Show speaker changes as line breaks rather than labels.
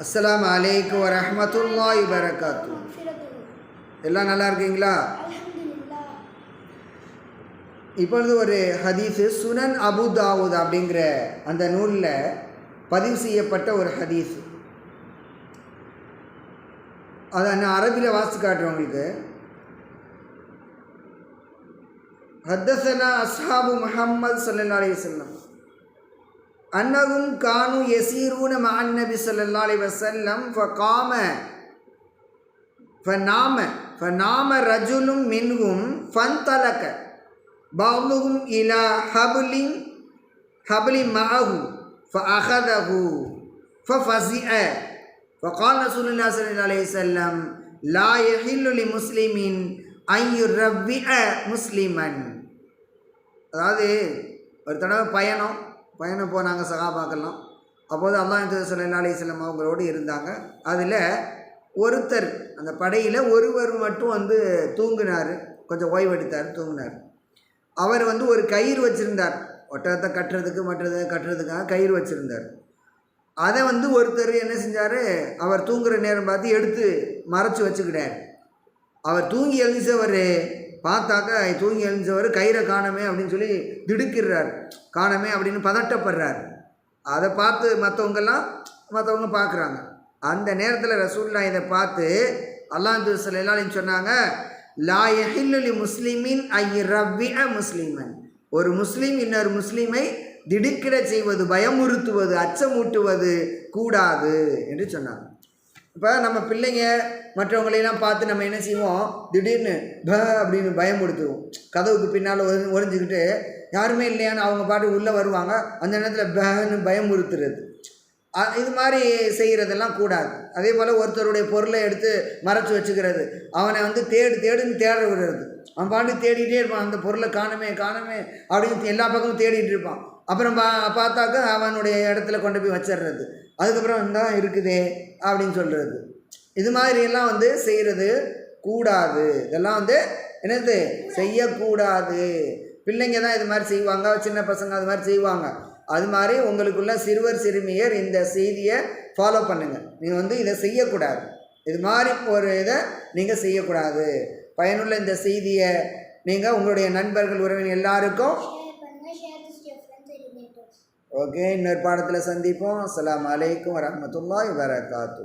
அஸ்லாம் அலைக்கும் வரமத்துல்லா வரகாத்து எல்லாம் நல்லா இருக்கீங்களா? இப்பொழுது ஒரு ஹதீஸு சுனன் அபு தாவூத் அப்படிங்கிற அந்த நூலில் பதிவு செய்யப்பட்ட ஒரு ஹதீஸ். அதை நான் அரபியில் வாசித்து காட்டுறேன் உங்களுக்கு. ஹத்தசனா அஸ்ஹாபு முஹம்மது சல்லா அலி வல்லம் அன்னகும் கானு யசீரூன மஅன் நபி ஸல்லல்லாஹு அலைஹி வஸல்லம் ஃபகாம فنام فنام رجل منهم فانطلق بعضهم إلى حبل حبل معه فأخذه ففزع فقال رسول الله صلى الله عليه وسلم لا يحل لمسلم أن يربع مسلما அதாவது ஒரு தடவை பயணம் பயணம் போனாங்க சகாபாக்கெல்லாம் அப்போது அல்லாஹ் சல்லா அலிஸ்லாம் அவங்களோடு இருந்தாங்க. அதில் ஒருத்தர் அந்த படையில் ஒருவர் மட்டும் வந்து தூங்கினார். கொஞ்சம் ஓய்வெடுத்தார் தூங்கினார். அவர் வந்து ஒரு கயிறு வச்சுருந்தார். ஒட்டகத்தை கட்டுறதுக்கு மற்றது கட்டுறதுக்காக கயிறு வச்சுருந்தார். அதை வந்து ஒருத்தர் என்ன செஞ்சார்? அவர் தூங்குகிற நேரம் பார்த்து எடுத்து மறைச்சி வச்சுக்கிட்டார். அவர் தூங்கி எழுந்தவர் பார்த்தாக்கா தூங்கி எழுந்தவர் கயிறை காணமே அப்படின்னு சொல்லி திடுக்கிறார் காணமே அப்படின்னு பதட்டப்படுறார். அதை பார்த்து மற்றவங்கெல்லாம் மற்றவங்க பார்க்குறாங்க. அந்த நேரத்தில் ரசூல்லா இதை பார்த்து அல்லாஹ் சல்லாலின்னு சொன்னாங்க லா முஸ்லீமின் முஸ்லிமின் ஐ அ முஸ்லிமன். ஒரு முஸ்லீம் இன்னொரு முஸ்லீமை திடுக்கிட செய்வது பயமுறுத்துவது அச்சமூட்டுவது கூடாது என்று சொன்னாங்க. இப்போ நம்ம பிள்ளைங்க மற்றவங்களையெல்லாம் பார்த்து நம்ம என்ன செய்வோம்? திடீர்னு ப அப்படின்னு பயமுடுத்துவோம் கதவுக்கு பின்னால் ஒரி ஒரிஞ்சுக்கிட்டு யாருமே இல்லையான்னு அவங்க பாட்டு உள்ளே வருவாங்க. அந்த நேரத்தில் பன்னு பயமுறுத்துறது இது மாதிரி செய்கிறதெல்லாம் கூடாது. அதே போல் ஒருத்தருடைய பொருளை எடுத்து மறைச்சி வச்சுக்கிறது. அவனை வந்து தேடு தேடுன்னு தேட விடுறது. அவன் பாட்டு தேடிகிட்டே இருப்பான். அந்த பொருளை காணுமே காணுமே அப்படின்னு எல்லா பக்கமும் தேடிட்டு இருப்பான். அப்புறம் பா பார்த்தாக்கா அவனுடைய இடத்துல கொண்டு போய் வச்சிடுறது. அதுக்கப்புறம் தான் இருக்குதே அப்படின்னு சொல்கிறது இது மாதிரியெல்லாம் வந்து செய்கிறது கூடாது. இதெல்லாம் வந்து என்னது? செய்யக்கூடாது. பிள்ளைங்க தான் இது மாதிரி செய்வாங்க சின்ன பசங்க அது மாதிரி செய்வாங்க. அது மாதிரி உங்களுக்குள்ள சிறுவர் சிறுமியர் இந்த செய்தியை ஃபாலோ பண்ணுங்கள் நீங்கள் வந்து இதை செய்யக்கூடாது. இது மாதிரி ஒரு இதை நீங்கள் செய்யக்கூடாது. பயனுள்ள இந்த செய்தியை நீங்கள் உங்களுடைய நண்பர்கள் உறவினர் எல்லாருக்கும் ஓகே இன்னொரு பாடத்தில் சந்திப்போம். அஸ்லாம் வலைக்கம் வரமத்துல்லா வரகாத்து